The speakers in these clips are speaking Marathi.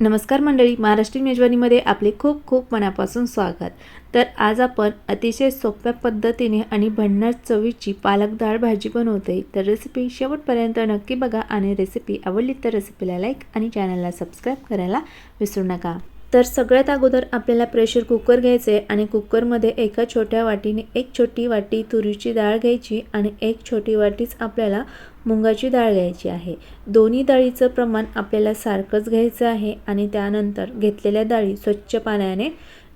नमस्कार मंडळी महाराष्ट्रीयन मेजवानीमध्ये आपले खूप खूप मनापासून स्वागत. तर आज आपण अतिशय सोप्या पद्धतीने आणि भन्नाट चवीची पालक डाळ भाजी बनवते तर रेसिपी शेवटपर्यंत नक्की बघा आणि रेसिपी आवडली तर रेसिपीला लाईक आणि चॅनलला सबस्क्राईब करायला विसरू नका. तर सगळ्यात अगोदर आपल्याला प्रेशर कुकर घ्यायचे आणि कुकरमध्ये एका छोट्या वाटीने एक छोटी वाटी तुरीची डाळ घ्यायची आणि एक छोटी वाटीच आपल्याला मुगाची डाळ घ्यायची आहे. दोन्ही डाळीचं प्रमाण आपल्याला सारखंच घ्यायचं आहे आणि त्यानंतर घेतलेल्या डाळी स्वच्छ पाण्याने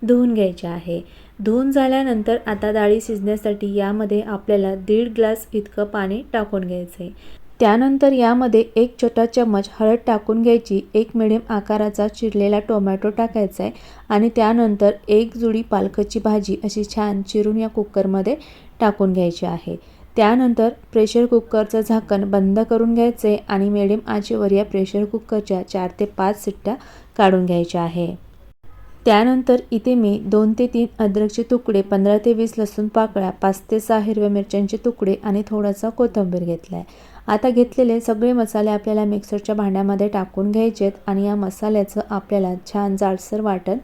धुवून घ्यायच्या आहे. धुवून झाल्यानंतर आता डाळी शिजण्यासाठी यामध्ये आपल्याला दीड ग्लास इतकं पाणी टाकून घ्यायचं आहे त्यानंतर यामध्ये एक छोटा चम्मच हळद टाकून घ्यायची एक मिडियम आकाराचा चिरलेला टोमॅटो टाकायचा आहे आणि त्यानंतर एक जुडी पालकाची भाजी अशी छान चिरून या कुकरमध्ये टाकून घ्यायची आहे. त्यानंतर प्रेशर कुकरचं झाकण बंद करून घ्यायचं आहे आणि मिडियम आचेवर या प्रेशर कुकरच्या चार ते पाच सिट्ट्या काढून घ्यायच्या आहे. त्यानंतर इथे मी दोन ते तीन अद्रकचे तुकडे पंधरा ते वीस लसूण पाकळ्या पाच ते सहा हिरव्या मिरच्यांचे तुकडे आणि थोडासा कोथिंबीर घेतला आहे आता घेतलेले सगळे मसाले आपल्याला मिक्सरच्या भांड्यामध्ये टाकून घ्यायचेत आणि या मसाल्याचं आपल्याला छान जाडसर वाटण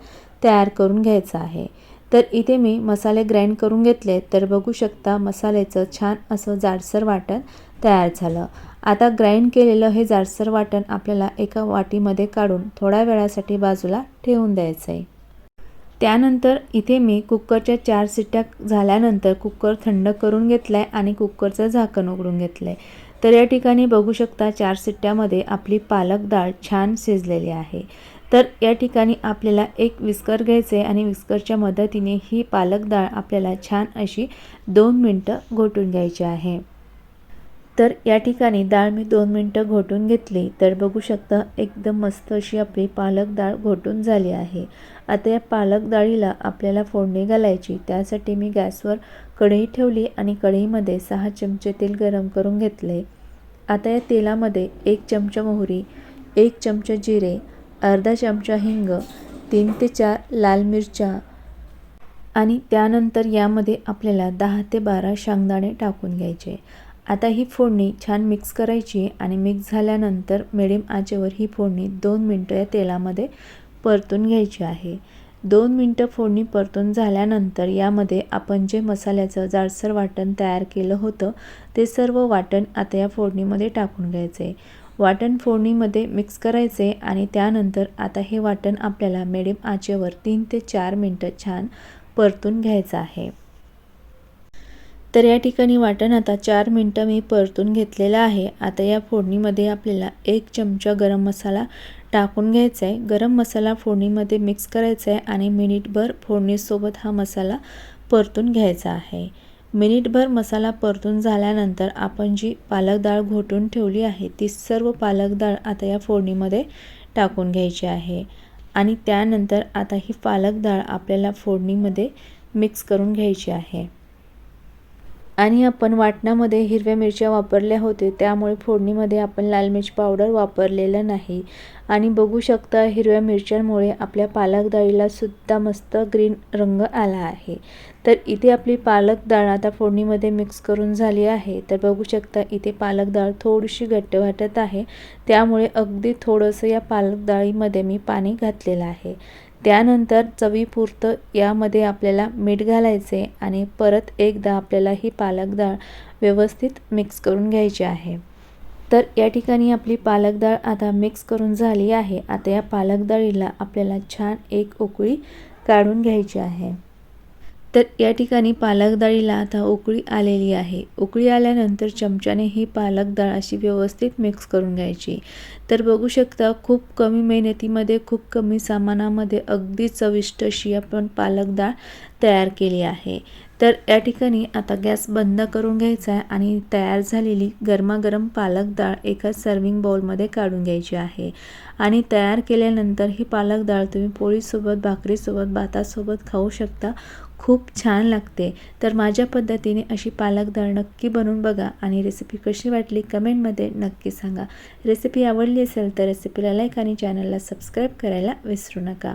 तयार करून घ्यायचं आहे. तर इथे मी मसाले ग्राइंड करून घेतले तर बघू शकता मसाल्याचं छान असं जाडसर वाटण तयार झालं. आता ग्राइंड केलेलं हे जाडसर वाटण आपल्याला एका वाटीमध्ये काढून थोड्या वेळासाठी बाजूला ठेवून द्यायचं आहे त्यानंतर इथे मी कुकरच्या चार सिट्ट्या झाल्यानंतर कुकर थंड करून घेतला आहे आणि कुकरचं झाकण उघडून घेतलं आहे तर या ठिकाणी बघू शकता चार सिट्ट्यामध्ये आपली पालक डाळ छान शिजलेली आहे. तर या ठिकाणी आपल्याला एक विस्कर घ्यायचे आणि विस्करच्या मदतीने ही पालक डाळ आपल्याला छान अशी दोन मिनटं घोटून घ्यायची आहे. तर या ठिकाणी डाळ मी दोन मिनटं घोटून घेतली. तर बघू शकता एकदम मस्त अशी आपली पालक डाळ घोटून झाली आहे. आता या पालक डाळीला आपल्याला फोडणी घालायची. त्यासाठी मी गॅसवर कढई ठेवली आणि कढईमध्ये सहा चमचे तेल गरम करून घेतले. आता या तेलामध्ये एक चमचा मोहरी एक चमचा जिरे अर्धा चमचा हिंग तीन ते चार लाल मिरच्या आणि त्यानंतर यामध्ये आपल्याला दहा ते बारा शेंगदाणे टाकून घ्यायचे. आता ही फोडणी छान मिक्स करायची आणि मिक्स झाल्यानंतर मिडियम आचेवर ही फोडणी दोन मिनटं या तेलामध्ये परतून घ्यायची आहे. दोन मिनटं फोडणी परतून झाल्यानंतर यामध्ये आपण जे मसाल्याचं जाडसर वाटण तयार केलं होतं ते सर्व वाटण आता या फोडणीमध्ये टाकून घ्यायचे. वाटण फोडणीमध्ये मिक्स करायचे आणि त्यानंतर आता हे वाटण आपल्याला मिडियम आचेवर तीन ते चार मिनटं छान परतून घ्यायचं आहे. तर या ठिकाणी वाटण आता चार मिनटं मी परतून घेतलेलं आहे. आता या फोडणीमध्ये आपल्याला एक चमचा गरम मसाला टाकून घ्यायचा आहे गरम मसाला फोडणीमध्ये मिक्स करायचा आहे आणि मिनिटभर फोडणीसोबत हा मसाला परतून घ्यायचा आहे. मिनिटभर मसाला परतून झाल्यानंतर आपण जी पालक डाळ घोटून ठेवली आहे ती सर्व पालक डाळ आता या फोडणीमध्ये टाकून घ्यायची आहे. आणि त्यानंतर आता ही पालक डाळ आपल्याला फोडणीमध्ये मिक्स करून घ्यायची आहे. आणि आपण वाटणामध्ये हिरव्या मिरच्या वापरल्या होते त्यामुळे फोडणीमध्ये आपण लाल मिरची पावडर वापरलेलं नाही. आणि बघू शकता हिरव्या मिरच्यांमुळे आपल्या पालक डाळीला सुद्धा मस्त ग्रीन रंग आला आहे. तर इथे आपली पालक डाळ आता फोडणीमध्ये मिक्स करून झाली आहे. तर बघू शकता इथे पालक डाळ थोडीशी घट्ट वाटत आहे. त्यामुळे अगदी थोडंसं या पालक डाळीमध्ये मी पाणी घातलेलं आहे. त्यानंतर चवीपुरतं यामध्ये आपल्याला मीठ घालायचे आणि परत एकदा आपल्याला ही पालक डाळ व्यवस्थित मिक्स करून घ्यायची आहे. तर या ठिकाणी आपली पालक डाळ आता मिक्स करून झाली आहे. आता या पालक डाळीला आपल्याला छान एक उकळी काढून घ्यायची आहे. तर या ठिकाणी पालक डाळीला आता उकळी आलेली आहे. उकळी आल्यानंतर चमच्याने ही पालक डाळ अशी व्यवस्थित मिक्स करून घ्यायची. तर बघू शकता खूप कमी मेहनतीमध्ये खूप कमी सामानामध्ये अगदी चविष्ट अशी आपण पालक डाळ तयार केली आहे. तर या ठिकाणी आता गॅस बंद करून घ्यायचा आहे आणि तयार झालेली गरमागरम पालक डाळ एका सर्विंग बाउलमध्ये काढून घ्यायची आहे. आणि तयार केल्यानंतर ही पालक डाळ तुम्ही पोळीसोबत भाकरीसोबत भातासोबत खाऊ शकता. खूप छान लागते. तर माझ्या पद्धतीने अशी पालक डाळ नक्की बनवून बघा आणि रेसिपी कशी वाटली कमेंटमध्ये नक्की सांगा. रेसिपी आवडली असेल तर रेसिपीला लाईक आणि चॅनलला सबस्क्राईब करायला विसरू नका.